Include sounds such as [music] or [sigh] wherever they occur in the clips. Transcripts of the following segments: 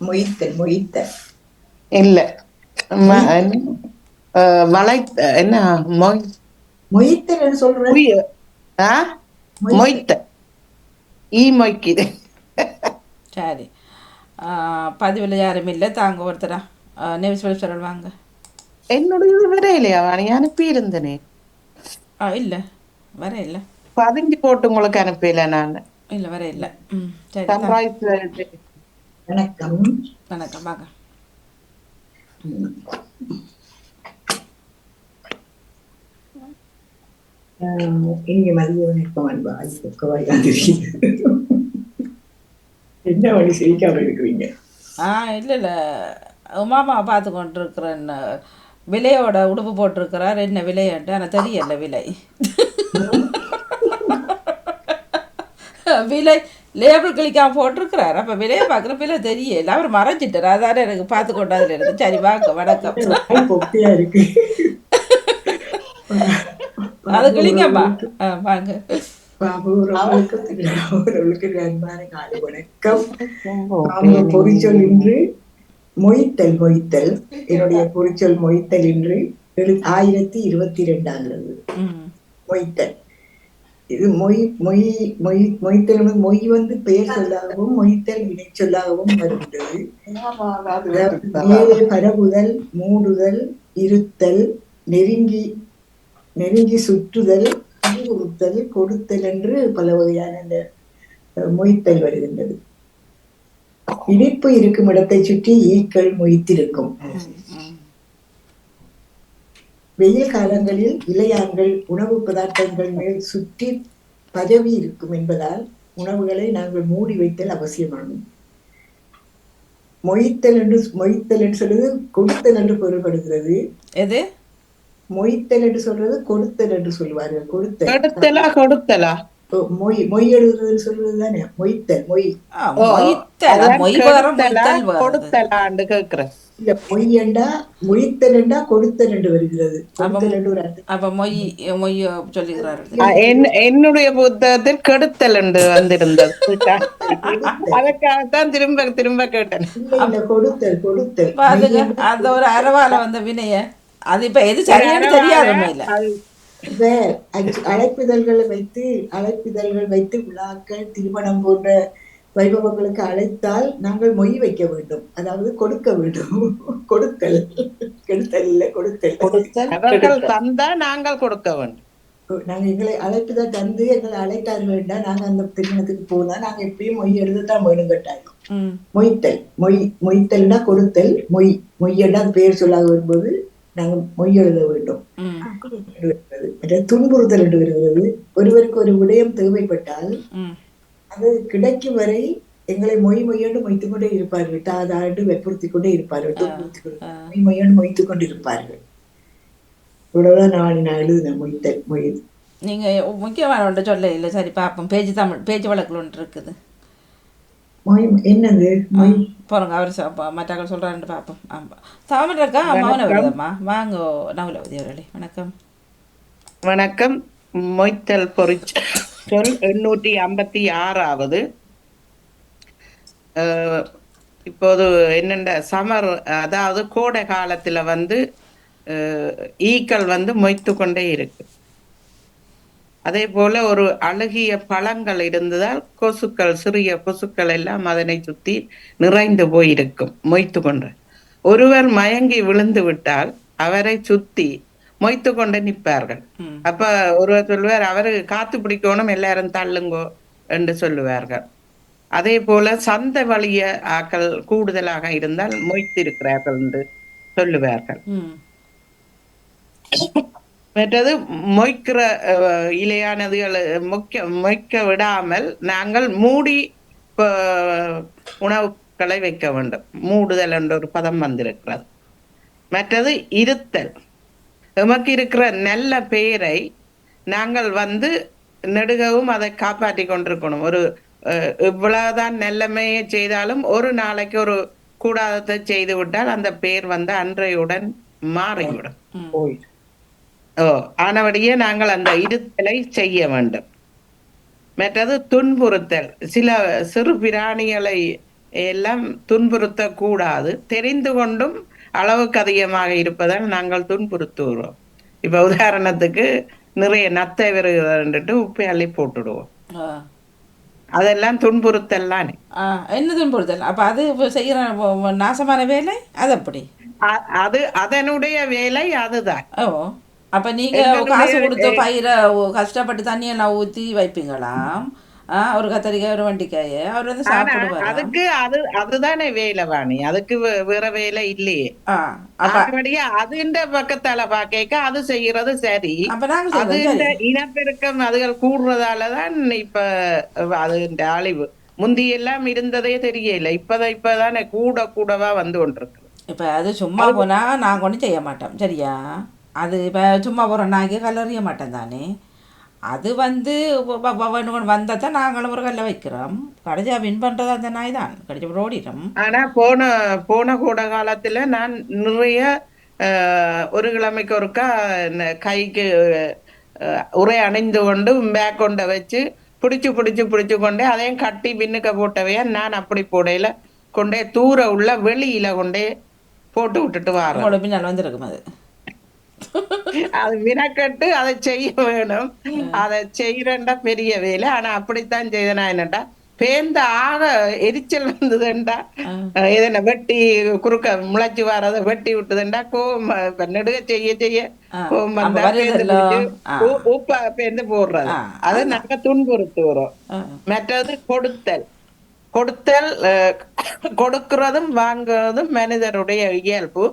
மொய்த்தல் மொய்த்தல் இல்ல. ம- என்ன? அஹ், வளைத்த என்ன? மொய் மொய்த்தல் சொல்றேன்? மொய்த்த ஈ மொய்க்குது சரி. பதிவில் யாரும் இல்லை. தாங்க ஒருத்தரா. நியூஸ் சொல்லல் வாங்க. என்னுடைய வரையிலையா வாணி அனுப்பி இருந்தனே ஆ இல்லை. வர இல்லை. பதிஞ்சு போட்டு உங்களுக்கு அனுப்பல நான். இல்லை வர இல்லை. ம் சரி வணக்கம். வணக்கம் வாங்க. இங்க மதிய வணக்கம் அன்பா. தெரியுது என்ன வழி சிரிக்காம இருக்கிறீங்க? ஆ இல்லை இல்லை. உமாமா பார்த்து கொண்டிருக்கிறேன். விலையோட உடுப்பு போட்டிருக்கிறார். என்ன விலைன்ட்டு ஆனால் தெரியல விலை. விலை லேபிள் கிளிக்காம போட்டிருக்கிறார். அப்போ விலையை பார்க்குற விலை தெரியல அவர் மறைஞ்சிட்டார். அதான எனக்கு பார்த்து கொண்டாதுல இருக்கு சரி வாங்க வணக்கம். இருக்கு. அது கிளிங்கம்மா ஆ வாங்க. வணக்கம். பொறிச்சொல் இன்று மொய்த்தல் மொய்த்தல். என்னுடைய பொறிச்சொல் மொய்த்தல் இன்று ஆயிரத்தி இருபத்தி ரெண்டாகிறது ம். மொய்த்தல். இது மொய் மொய் மொய் மொய்த்தல் வந்து மொய் வந்து பெயர் சொல்லாகவும் மொய்த்தல் வினை சொல்லாகவும் வருகின்றது மேலே பரவுதல் மூடுதல் இருத்தல் நெருங்கி நெருங்கி சுற்றுதல் அறிவுறுத்தல் கொடுத்தல் என்று பல வகையான அந்த மொய்த்தல் வருகின்றது. இனிப்பு இருக்கும் இடத்தை சுற்றி ஈக்கள் மொய்த்திருக்கும். வெயில் காலங்களில் இலையான்கள் உணவு பதார்த்தங்கள் மேல் சுற்றி பரவி இருக்கும் என்பதால் உணவுகளை நாங்கள் மூடி வைத்தல் அவசியமாகும். மொய்த்தல் என்று மொய்த்தல் என்று சொல்றது கொடுத்தல் என்று பொருள்படுகிறது எது? மொய்த்தல் என்று சொல்றது கொடுத்தல் என்று சொல்வார்கள். கொடுத்தல். கொடுத்தலா மொய் மொய் எழுதுறதுன்னு சொல்றது தானே? மொய்த்தல் மொய். கொடுத்தலான்னு கேக்குறேன். இல்ல மொய்யண்டா மொய்த்தல் என்றா கொடுத்தல் என்று வருகிறது. அப்போ மொய் மொய் சொல்லுகிறார் ஆ, என்- என்னுடைய புத்தகத்தில் கெடுத்தல் என்று வந்திருந்தது. அதுக்காகத்தான் திரும்ப திரும்ப கேட்டேன். கொடுத்தல் கொடுத்தல். பாருங்க அந்த ஒரு அரவால வந்த வினைய அது இப்ப எது சரியானு தெரியாது அழைப்பிதழ்களை வைத்து அழைப்பிதழ்கள் வைத்து விழாக்கள் திருமணம் போன்ற வைபவங்களுக்கு அழைத்தால் நாங்கள் மொய் வைக்க வேண்டும். அதாவது கொடுக்க வேண்டும். கொடுத்தல். கெடுத்தல் இல்ல கொடுத்தல். தந்தா நாங்கள் கொடுக்க வேண்டும். நாங்க எங்களை அழைப்பிதழ் தந்து எங்களை அழைத்தார் வேண்டாம் நாங்க அந்த திருமணத்துக்கு போனா நாங்க எப்பயும் மொய் எழுதத்தான் வேணும் கட்டாயம் மொய்த்தல். மொய் மொய்த்தல்னா கொடுத்தல். மொய் அது பேர் சொல்லாக வரும்போது நாங்க மொய் எழுத வேண்டும். துன்புறுத்தல் என்று வருகிறது. ஒருவருக்கு ஒரு விடயம் தேவைப்பட்டால் அது கிடைக்கும் வரை எங்களை மொய் மொய்யோடு மொய்த்துக் கொண்டே இருப்பார்கள். தாதாண்டு வற்புறுத்தி கொண்டே இருப்பார்கள். துன்புறுத்திக் கொண்டே மொய் மொய்யோடு மொய்த்துக் கொண்டு இருப்பார்கள் இவ்வளவுதான் நான் நான் எழுதினேன் மொய்த்தல் மொய் நீங்க முக்கியமான ஒன்று சொல்ல இல்லை சரி பார்ப்போம் பேஜ் தமிழ் பேஜ் வழக்கில் ஒன்று இருக்குது. மொய் என்னது? மொய்? போறோங்க. அவர் மற்றவர்கள் சொல்றாருன்னு பார்ப்போம் ஆமாம் தாமரை இருக்கா மௌன விரதம்மா வாங்க நவலவதி அவர்களே. வணக்கம். வணக்கம். மொய்த்தல் பொறிச்ச சொல் எண்ணூற்றி ஐம்பத்தி ஆறாவது. இப்போது என்னென்ன சமர் அதாவது கோடை காலத்துல வந்து ஈக்கள் வந்து மொய்த்து கொண்டே இருக்கு. அதே போல ஒரு அழுகிய பழங்கள் இருந்ததால் கொசுக்கள் சிறிய கொசுக்கள் எல்லாம் அதனை சுத்தி நிறைந்து போயிருக்கும் மொய்த்து கொண்டு. ஒருவர் மயங்கி விழுந்து விட்டால் அவரை சுத்தி மொய்த்து கொண்டு நிற்பார்கள் அப்ப ஒருவர் சொல்லுவார் அவரு காத்து பிடிக்கணும் எல்லாரும் தள்ளுங்கோ என்று சொல்லுவார்கள். அதே போல சந்த வழிய ஆக்கள் கூடுதலாக இருந்தால் மொய்த்திருக்கிறார்கள் என்று சொல்லுவார்கள். மற்றது மொய்க்கிற இலையானதுகள் மொய்க்க மொய்க்க விடாமல் நாங்கள் மூடி உணவுகளை வைக்க வேண்டும். மூடுதல் என்ற ஒரு பதம் வந்திருக்கிறது. மற்றது இருத்தல். எமக்கு இருக்கிற நல்ல பெயரை நாங்கள் வந்து நெடுகவும் அதை காப்பாற்றி கொண்டிருக்கணும். ஒரு இவ்வளவுதான் நல்லமையை செய்தாலும் ஒரு நாளைக்கு ஒரு கூடாதத்தை செய்து விட்டால் அந்த பெயர் வந்து அன்றையுடன் மாறிவிடும். ஓ ஆனபடியே நாங்கள் அந்த இருத்தலை செய்ய வேண்டும். மற்றது துன்புறுத்தல். சில சிறு பிராணிகளை எல்லாம் துன்புறுத்தக்கூடாது. தெரிந்து கொண்டும் அளவுக்கு அதிகமாக இருப்பதால் நாங்கள் துன்புறுத்துகிறோம். இப்ப உதாரணத்துக்கு நிறைய நத்தை வருகிறதுன்ட்டு உப்பை அள்ளி போட்டுடுவோம். அதெல்லாம் துன்புறுத்தல்லானே ஆ என்ன துன்புறுத்தல்? அப்போ அது செய்கிற நாசமான வேலை? அது அப்படி அது அதனுடைய வேலை அதுதான். ஓ அப்போ நீங்கள் காசு கொடுத்து பயிரை கஷ்டப்பட்டு தண்ணியெல்லாம் ஊற்றி வைப்பீங்களாம்? ஆ ஒரு கத்தரிக்காய் ஒரு வண்டிக்காய் அவர் வந்து சாப்பிடுவார்? அதுக்கு அது அதுதானே வேலை வாணி. அதுக்கு வேற வேலை இல்லையே. ஆ அப்போ ஆகபடியா அதுண்ட பக்கத்தால பாக்க அது செய்யறது சரி. அது இந்த இனப்பெருக்கம் அதுகள் கூடுறதாலதான் இப்ப அது இந்த அழிவு. முந்தி எல்லாம் இருந்ததே தெரியல. இப்பதான் இப்பதானே கூட கூடவா வந்து கொண்டிருக்கு. இப்போ அது சும்மா போனால் நான் ஒன்றும் செய்ய மாட்டோம் சரியா? அது இப்போ சும்மா போகிறோம் நாங்கள் கல்லறிய மாட்டோம் தானே? அது வந்து வந்தால் தான் நாங்களும் ஒரு கல்லை வைக்கிறோம். கடைசியா வின் பண்ணுறது அந்த நாய் தான். கடைசி ஓடிடும். ஆனா போன போன கூட காலத்துல நான் நிறைய ஒரு கிழமைக்கு ஒருக்கா கைக்கு உரை அணிந்து கொண்டு பேக் கொண்ட வச்சு பிடிச்சு பிடிச்சு பிடிச்சு கொண்டே அதையும் கட்டி பின்னுக்க போட்டவையா நான் அப்படி போடையில கொண்டே தூர உள்ள வெளியில கொண்டே போட்டு விட்டுட்டு வாரேன். பின்னால் வந்திருக்கும் அது. அது வினக்கட்டு அதை செய்ய வேணும். அதை செய்யறேன்டா பெரிய வேலை. ஆனா அப்படித்தான் செய்தனா என்னடா? பேந்த ஆக எரிச்சல் வந்ததுண்டா. எதனா வெட்டி குறுக்க முளைச்சு வரத வெட்டி விட்டுதுண்டா. கோவம் நெடுக செய்ய செய்ய கோவம் வந்தா உப்ப பேந்து போடுறது. அது நாங்க துன்புறுத்துகிறோம். மற்றது கொடுத்தல். கொடுத்தல் கொடுக்கிறதும் வாங்குறதும் மனிதருடைய இயல்பு.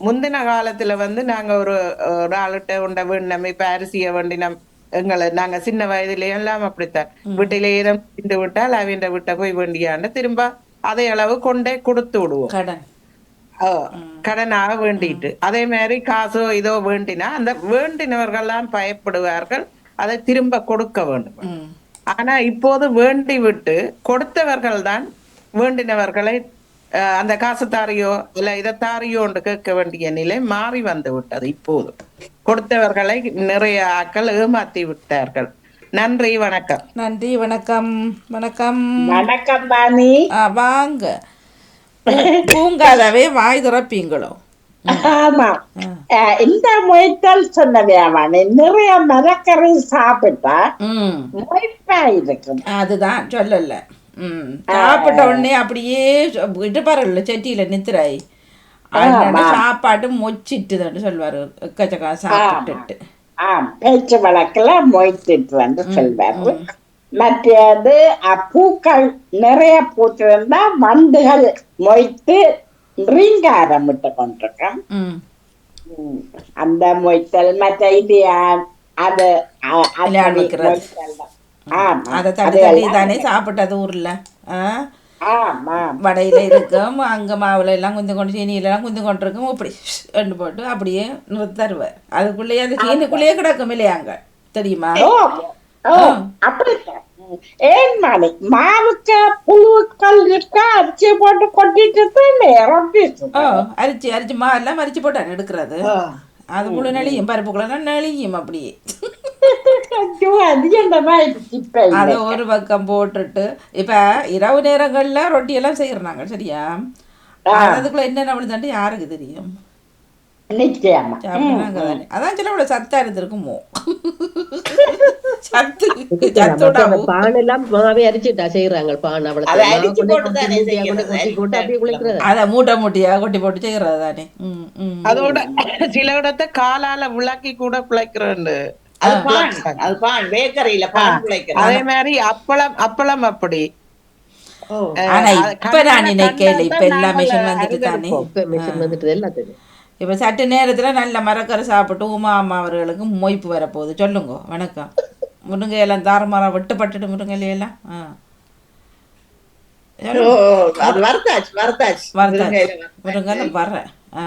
முந்தின காலத்துல வந்து நாங்க ஒரு ஒரு ஆளுகிட்ட உண்ட வேண்டினம் இப்ப அரிசிய வேண்டினம் எங்களை நாங்க சின்ன வயதுல எல்லாம் அப்படித்தான் வீட்டிலே இருந்து விட்டால் அவங்க வீட்டை போய் வேண்டியாண்டு திரும்ப அதே அளவு கொண்டே கொடுத்து விடுவோம் கடனாக வேண்டிட்டு அதே மாதிரி காசோ இதோ வேண்டினா அந்த வேண்டினவர்கள்லாம் பயப்படுவார்கள் அதை திரும்ப கொடுக்க வேண்டும் ஆனா இப்போது வேண்டி விட்டு கொடுத்தவர்கள் தான் வேண்டினவர்களை அந்த காசு தாரியோ இல்ல இதை தாரியோன்னு கேட்க வேண்டிய நிலை மாறி வந்து விட்டது இப்போது. கொடுத்தவர்களை நிறைய ஆக்கள் ஏமாத்தி விட்டார்கள். நன்றி வணக்கம். நன்றி வணக்கம் வணக்கம். வணக்கம் பாணி வாங்க. பூங்காதவே வாய் திறப்பீங்களோ? ஆமா. இந்த முயற்சல் சொன்னவையாவானே நிறைய மரக்கறி சாப்பிட்டா ம். முயப்பா இருக்கும். அதுதான் சொல்லல. சாப்பிட்ட உடனே அப்படியே இடுப்பாரல்ல செட்டியில நித்திராய். அதனால சாப்பாடு மொச்சிட்டுதுன்னு சொல்வாரு எக்கச்சக்கா சாப்பிட்டுட்டு. பேச்சு வழக்குல மொய்த்துட்டு வந்து சொல்வாரு. மற்றது பூக்கள் நிறைய பூத்திருந்தா வண்டுகள் மொய்த்து ரீங்காரம் விட்டு கொண்டிருக்கோம். அந்த மொய்த்தல் மற்ற இது அது அது தட்டி தட்டி தானே சாப்பிட்டது ஊர்ல. வடையில இருக்கும் அங்க மாவுல எல்லாம் குந்து கொண்டு சீனியில எல்லாம் குந்து கொண்டு இருக்கும் இப்படி ரெண்டு போட்டு அப்படியே நிறுத்தி தருவார். அதுக்குள்ளேயே அந்த சீனிக்குள்ளேயே கிடக்கும் இல்லையாங்க தெரியுமா? மாவுக்கு புழுக்கள் இருக்கா அரிசி போட்டு கொட்டிட்டு தானே ரொட்டி ஓ சுடுறது. அரிச்சு அரிச்சு மா எல்லாம் அரிச்சு போட்டான் எடுக்கிறது. அது புழு நெளியும் பருப்புக்குள்ள நெளியும் அப்படியே. அது. ஒரு பக்கம் போட்டுட்டு இப்ப இரவு நேரங்கள்ல ரொட்டி எல்லாம் செய்யறாங்க சரியா? அதுக்குள்ள என்னென்ன விழுந்தாண்டு யாருக்கு தெரியும்? அதான் சில விட சத்தா இருந்திருக்குமோ? [laughs] சத்து சத்தோட பான் எல்லாம் மாவே அரிச்சுட்டா செய்யறாங்க பான் அவ்வளவு அத மூட்டை மூட்டையா கொட்டி போட்டு செய்யறது தானே. அதோட சில இடத்த காலால விளக்கி கூட பிழைக்கிறேன் அது பான் அது பான் பேக்கரியில பான் பிழைக்கிறது அதே மாதிரி அப்பளம் அப்பளம் அப்படி. ஆனா இப்ப நான் நினைக்கல இப்ப எல்லா மிஷின் வந்துட்டு தானே? மிஷின் வந்துட்டு எல்லாத்துக்கும் இப்ப சற்று நேரத்துல நல்ல மரக்கரை சாப்பிட்டு உமா அம்மா அவர்களுக்கு மொய்ப்பு வரப்போகுது. சொல்லுங்க வணக்கம். முருங்கை எல்லாம் தாரமாரம் வெட்டுப்பட்டுட்டு முருங்கை இலையெல்லாம் ஆ. ஓ, அது வறுத்தாச்சு வறுத்தாச்சு. வரதா முருங்கை வர்றேன் ஆ.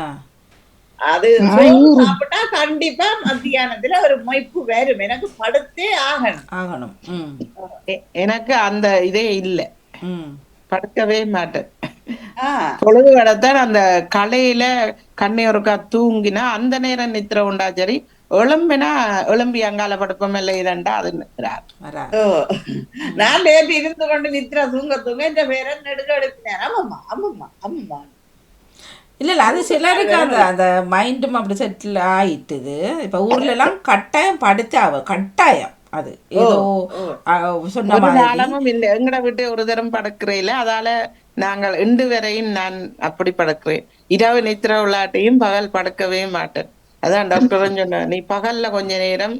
அது சாப்பிட்டா கண்டிப்பா மத்தியானத்துல ஒரு மொய்ப்பு வரும். எனக்கு படுத்தே ஆகணும். ஆகணும். எனக்கு அந்த இதே இல்லை. படுக்கவே மாட்டேன். பொழுது கடத்தான் அந்த கலையில கண்ணை ஒருக்கா தூங்கினா அந்த நேரம் நித்திர உண்டா? சரி எலும்பினா எலும்பி அங்கால படுப்பம். இல்லை இதண்டா அது. நான் நேற்று இருந்து கொண்டு நித்திர தூங்க தூங்க இந்த பேரை நெடுக எடுத்தினேன் ஆமாம்மா ஆமாம்மா ஆமாம்மா. இல்ல இல்ல அது சிலருக்கு அந்த அந்த மைண்டும் அப்படி செட்டில் ஆயிட்டுது. இப்ப ஊர்ல எல்லாம் கட்டாயம் படுத்து ஆவ கட்டாயம் அது. ஏதோ சொன்ன மாதிரி. எங்கட விட்டு ஒரு தரம் படுக்கிறேல அதால நாங்கள் இன்று வரையும் நான் அப்படி படுக்கிறேன். இரவு நித்திர விளையாட்டையும் பகல் படுக்கவே மாட்டேன். அதான் டாக்டரும் சொன்ன நீ பகல்ல கொஞ்ச நேரம்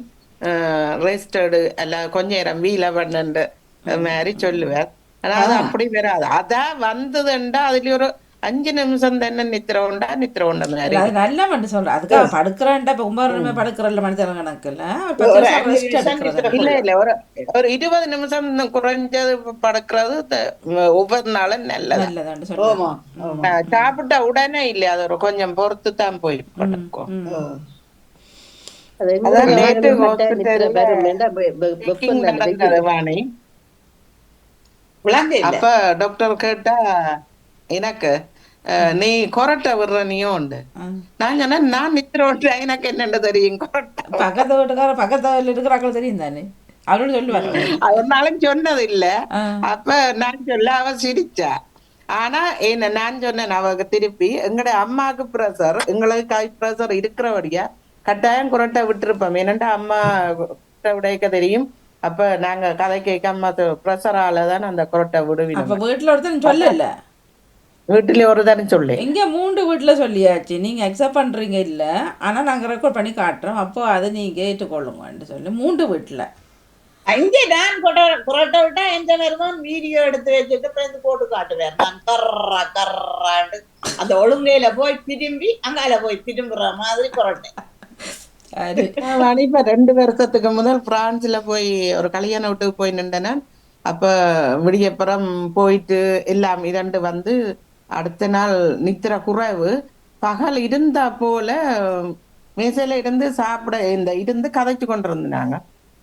ரெஸ்ட் எடு. அல்ல கொஞ்ச நேரம் வீல பண்ணுன்ற மாதிரி சொல்லுவார். ஆனா அது அப்படி வராது. அதான் வந்ததுண்டா அதுல ஒரு அஞ்சு நிமிஷம் தானே நித்திர உண்டா நித்திர உண்ட மாதிரி அது நல்ல மட்டும் சொல்றேன் அதுக்காக படுக்கிறேன்டா இப்ப ஒன்பது படுக்கிறல்ல மனுஷன் கணக்கு இல்ல இல்ல இல்ல ஒரு ஒரு இருபது நிமிஷம் குறைஞ்சது படுக்கிறது ஒவ்வொரு நாளும் நல்லது சாப்பிட்ட உடனே இல்ல அது ஒரு கொஞ்சம் பொறுத்து தான் போய் படுக்கும் நேற்று வாணி அப்ப டாக்டர் கேட்டா எனக்கு நீ கொரட்டை விடுற நீயும் உண்டு ஆ. நான் விட்டுறேன் எனக்கு என்னென்ன தெரியும் கொரட்டை பக்கத்து வீட்டுக்கார பக்கத்துல இருக்கிறாக்கள் தெரியும் தானே அவரோட சொல்லுவாங்க நாளும் சொன்னது இல்ல. அப்ப நான் சொல்ல அவ சிரிச்சா ஆனா என்ன நான் சொன்னேன் அவக்கு திருப்பி எங்கட அம்மாக்கு ப்ரெஷர் எங்களுக்கு கை ப்ரெஷர் இருக்கிறபடியா கட்டாயம் குரட்டை விட்டுருப்போம் ஏனண்டா அம்மா குரட்டை விடைக்க தெரியும் அப்ப நாங்க கதை கேட்க அம்மா ப்ரெஷரால தான் அந்த குரட்டை அப்ப விடுவினோம் வீட்டுல ஒருத்தன் சொல்லல வீட்டுல ஒரு தரம் சொல்லி. இங்க மூன்று வீட்டுல சொல்லியாச்சு. நீங்க அக்செப்ட் பண்றீங்க இல்ல ஆனா நாங்க ரெக்கார்ட் பண்ணி காட்டுறோம். அப்போ அதை நீங்க ஏற்றுக்கொள்ளுங்கன்னு சொல்லி மூன்று வீட்டுல. அங்கே நான் கொட்ட- புரட்ட விட்டா எந்த நேரமும் வீடியோ எடுத்து வச்சுட்டு பேருந்து போட்டு காட்டுவேன் நான் கர்றா கர்றாண்டு அந்த ஒழுங்கையில போய் திரும்பி அங்கால போய் திரும்புற மாதிரி புரட்டேன் இப்ப ரெண்டு வருஷத்துக்கு முதல் பிரான்ஸ்ல போய் ஒரு கல்யாண வீட்டுக்கு போய் நின்றேன். அப்ப விடியப்புறம் போயிட்டு எல்லாம் இரண்டு வந்து அடுத்த நாள் நித்திர குறைவு. பகல் இருந்தா போல மேசையில இருந்து சாப்பிட இந்த இருந்து கதைச்சு கொண்டிருந்தாங்க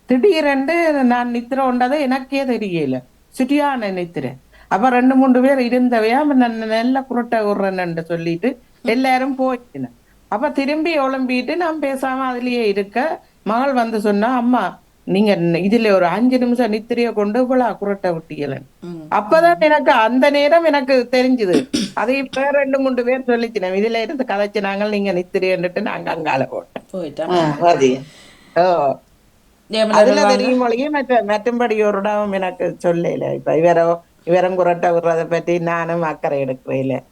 திடீரென்று நான் நித்திர உண்டதை எனக்கே தெரியல. சுட்டியான நித்திர. அப்ப ரெண்டு மூன்று பேர் இருந்தவையா நான் நல்ல குரட்டை விடுறேன்னு சொல்லிட்டு எல்லாரும் போயிட்டேன். அப்ப திரும்பி ஒளம்பிட்டு நான் பேசாம அதுலயே இருக்க மகள் வந்து சொன்னா அம்மா நீங்க இதுல ஒரு அஞ்சு நிமிஷம் நித்திரைய கொண்டு இவ்வளவு குரட்டை விட்டீங்களேன். அப்பதான் எனக்கு அந்த நேரம் எனக்கு தெரிஞ்சது. அதை இப்ப ரெண்டு மூன்று பேர் சொல்லிச்சினோம் இதுல இருந்து கதைச்சினாங்க நீங்க நித்திரைன்னுட்டு நாங்க அங்கால போட்டோம். அதுல சொல்லுவாங்க. தெரியும் மொழியே மற்ற மற்றும்படி ஒரு இடம் எனக்கு சொல்லல இப்ப இவரோ இவரும் குரட்டை விடுறதை பற்றி நானும் அக்கறை எடுக்கிறேன்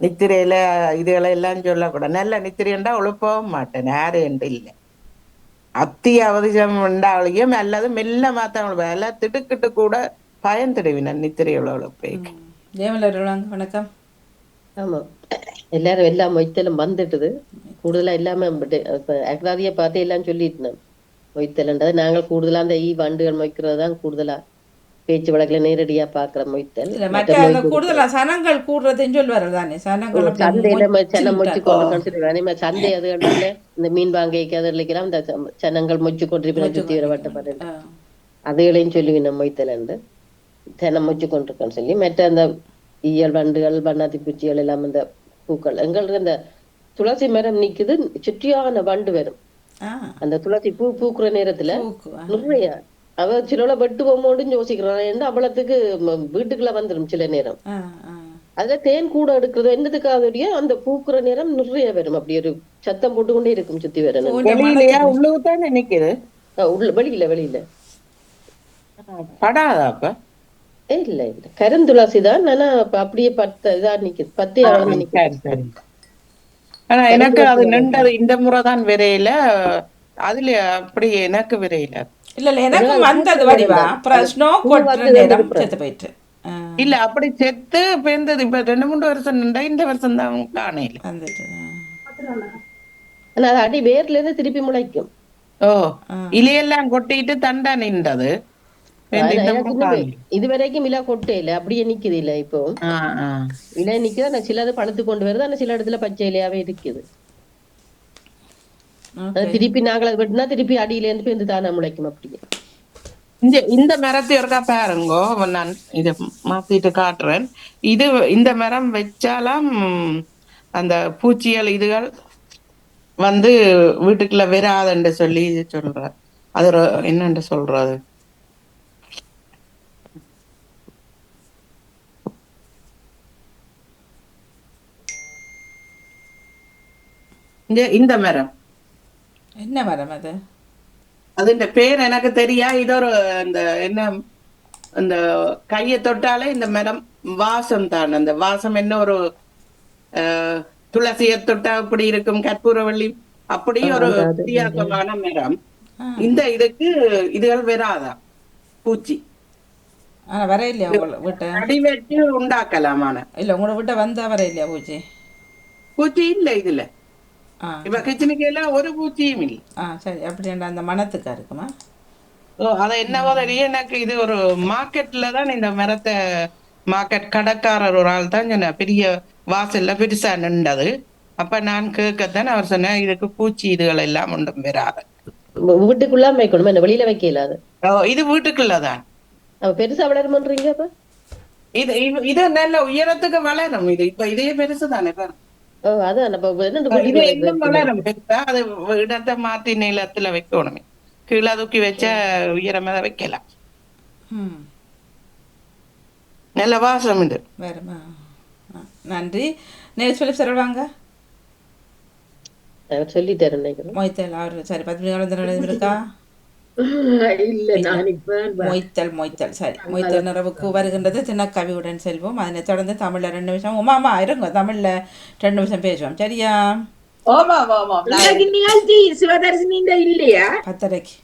நித்திரையில இதுகளை எல்லாம் சொல்லக்கூடாது. நல்ல நித்திரைண்டா உழுப்பவும் மாட்டேன் யாரும் என்று இல்லை. அத்தியாவசியம் உண்டாவளையும் அல்லது மெல்ல மாத்தவங்க எல்லாம் திடுக்கிட்டு கூட பயந்துடுவினன் நித்திரையுள்ள உழுப்பேக்கு ஜெயமலா சொல்லுவாங்க வணக்கம். ஆமா. எல்லாரும் எல்லாம் மொய்த்தலும் வந்துட்டுது. கூடுதலா இல்லாம அக்ராதிய பார்த்து எல்லாம் சொல்லிட்டு மொய்த்தல்ன்றது நாங்கள் கூடுதலா அந்த ஈ வண்டுகள் மொய்க்கிறது தான் கூடுதலா. பேச்சு வழக்குல நேரடியா பாக்குற மொய்த்தல் இல்ல மற்ற அந்த கூடுதலா சனங்கள் கூடுறதுன்னு சொல்லுவாரு தானே சனங்கள் சந்தையில. கொண்டு சந்தை அது இந்த மீன் வாங்கிக்க அது இல்லைக்கலாம் இந்த சனங்கள் மொச்சு கொண்டிருப்பின சுத்தி வர வட்டப்பட்டு ஆ. அதுகளையும் சொல்லுவி நம்ம மொய்த்தலண்டு தென்னை மொச்சு கொண்டிருக்கோன்னு சொல்லி மற்ற அந்த ஈயல் வண்டுகள் வண்ணாத்தி பூச்சிகள் எல்லாம் இந்த பூக்கள் எங்களுக்கு இந்த துளசி மரம் நிக்குது சுற்றியான வண்டு வரும். அந்த துளசி பூ பூக்குற நேரத்துல. நிறைய அவ சிலோல வெட்டு போமோன்னு யோசிக்கிறான் ஏன்னா அவ்வளத்துக்கு ம- வீட்டுக்குள்ள வந்துடும் சில நேரம். அதுல தேன் கூட எடுக்கிறது என்னதுக்காக அந்த பூக்குற நேரம் நிறைய வரும். அப்படி ஒரு சத்தம் போட்டுக்கொண்டே இருக்கும் சுத்தி வரணும் பூண்ட வெளியிலயா மணத்துக்கு- உள்ளுக்கு தானே நிக்குது உள்ள வெளியில வெளியில. படாதா அப்ப? ஏ இல்ல இல்ல. கருந்துளசி தான் ஆனா அப்ப அப்படியே பத்த இதா நிக்குது. பத்தி அளவு நிக்குது. ஆனா எனக்கு அது நின்றது இந்த முறை தான் விரையில. அதுல அப்படி எனக்கு விரையில. இல்ல இல்ல எனக்கும் வந்தது வடிவா? அப்புறம் ஸ்னோ கொட்டுற நேரம் செத்து போயிட்டு. இல்ல அப்படி செத்து பேர்ந்தது இப்ப ரெண்டு மூணு வருஷம் நின்றா இந்த வருஷம் தான் காணையில. ஆனா அது அடி வேர்ல இருந்து திருப்பி முளைக்கும். ஓ இலையெல்லாம் கொட்டிட்டு தண்டா நின்றது. இது வரைக்கும் இல கொட்டே இல்ல. அப்படியே நிக்குது இல்ல இப்போ. இலை நிக்குது ஆனா சிலது பழுத்து கொண்டு வருது ஆனா சில இடத்துல பச்சை இலையாவே இருக்குது. அது திருப்பி நாங்கள் வெட்டினா திருப்பி அடியில இருந்து பேருந்து தானே முளைக்கும் அப்படியே இந்த இந்த மரத்தை இருக்கா பாருங்கோ நான் இத மாத்திட்டு காட்டுறேன் இது இந்த மரம் வச்சாலாம் அந்த பூச்சிகள் இதுகள் வந்து வீட்டுக்குள்ள வராதுன்னு சொல்லி சொல்ற அது என்னன்னு சொல்றது இந்த இந்த மரம் என்ன மரம் அது? அதுன்ற பேர் எனக்கு தெரியா இது ஒரு இந்த என்ன அந்த கையை தொட்டாலே இந்த மரம் வாசம் தான் அந்த வாசம் என்ன ஒரு துளசியை தொட்டா அப்படி இருக்கும் கற்பூரவள்ளி அப்படி ஒரு அது. வித்தியாசமான மரம். இந்த இதுக்கு இதுகள் வராதா பூச்சி ஆனா வர இல்லையா உங்களை வீட்டை அடி வச்சு உண்டாக்கலாமான இல்ல உங்களோட வீட்டை வந்தா வர இல்லையா பூச்சி பூச்சி இல்ல இதுல இப்ப கிச்சனுக்கு எல்லாம் ஒரு பூச்சியும் இல்லை. ஆ சரி. அப்படின்ற அந்த மனத்துக்கா இருக்குமா? ஓ, அத என்னவோ தெரியும். எனக்கு இது ஒரு மார்க்கெட்ல தான் இந்த மரத்தை மார்க்கெட் கடைக்காரர் ஒரு ஆள் தான் சொன்ன பெரிய வாசல்ல பெருசா நின்றது. அப்ப நான் கேட்கத்தான் அவர் சொன்னேன் இதுக்கு பூச்சி இதுகள் எல்லாம் ஒன்றும் வராது வீட்டுக்குள்ள வைக்கணும் என்ன வெளியில வைக்கல அது? ஓ, இது வீட்டுக்குள்ளதான் அப்ப பெருசா வளருமன்றீங்க அப்ப? இது இது- இது நல்ல உயரத்துக்கு வளரும். இது இப்ப இதே பெருசு தானே. இடத்தை மாத்தி நிலத்துல வைக்கணுமே. கீழே தூக்கி வச்ச உயரமா வைக்கலாம். ம். நல்ல வாசம் இது. நன்றி. நேர் சொல்லி சொல்லுவாங்க சொல்லிட்டாரு மொய்த்தல் அவர் சரி பத்து மணி இருக்கா? இல்ல நான் மொய்த்தல் மொய்த்தல் சரி மொய்த்தல் நிறவுக்கு வருகின்றது தினக்கவியுடன் செல்வோம் அதனை தொடர்ந்து தமிழ்ல ரெண்டு நிமிஷம் உமாமா இருங்க தமிழ்ல ரெண்டு நிமிஷம் பேசுவோம் சரியா ஆமா நிகழ்ச்சி சிவதர்சினி இல்லையா பத்தரைக்கு